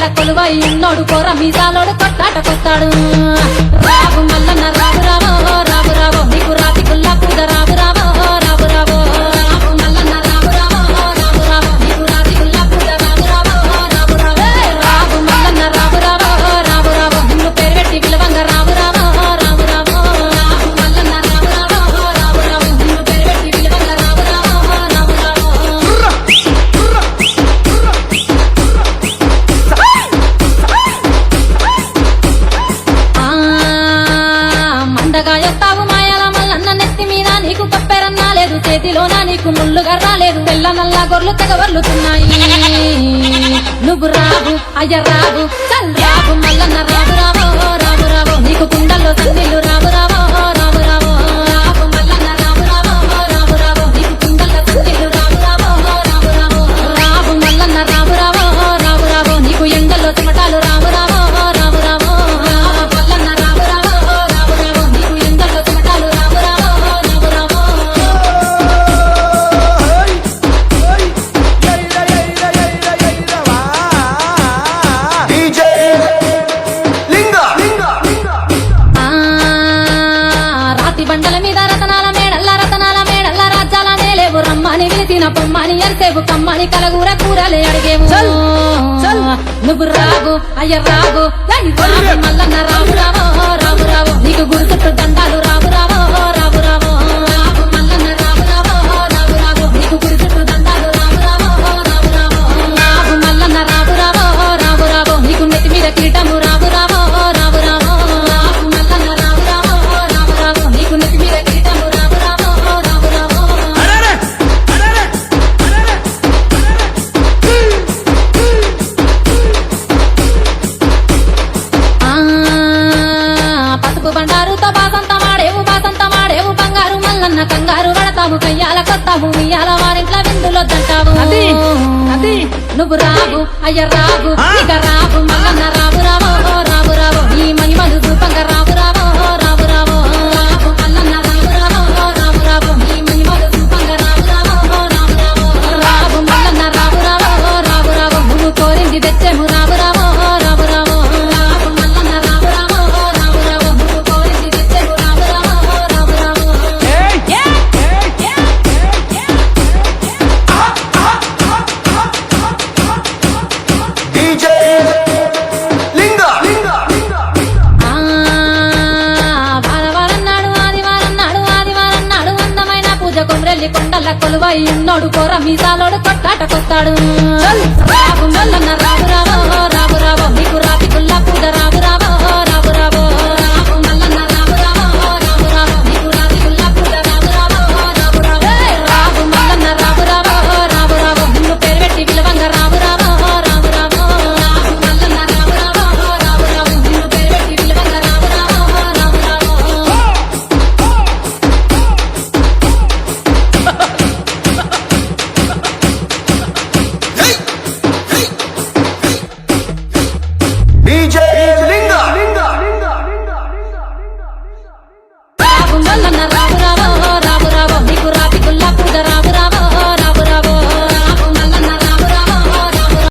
కళ్ళ కొలువై ఉన్నోడు కోర మీసాలోడు కొట్టాటకొస్తాడు రాగు మల్లన్న రాబు రావో లేదు చేతిలో నా నీకు ముళ్ళుగా రాలేదు. తెల్ల నల్ల గొర్రెలు తెగవర్లుతున్నాయి. నువ్వు రావు అయ్య రావు చల్ రావు మల్లన్న రావు రావో రావు రావో. నీకు కుండల్లో తల్లి అని అరిసేపు కమ్మని కలగూర కూరలే అడిగేము నువ్వు రాగు అయ్య రాగు మల్లన్న రావు రావు రావు రావు. నీకు గుర్తు దండాలు రావు రావు. మన కంగారు పడతాము కయ్యాల కొత్తాము ఇయ్యాల వారింట్లో విందులొద్దంటావు. నువ్వు రాగు అయ్య రాగు ఇక రా మల్లి కొండల కొలువై ఉన్నాడు. కొర మీసాలోడు కొట్టాట కొత్తాడు రావు మల్లన్న రావు రావు.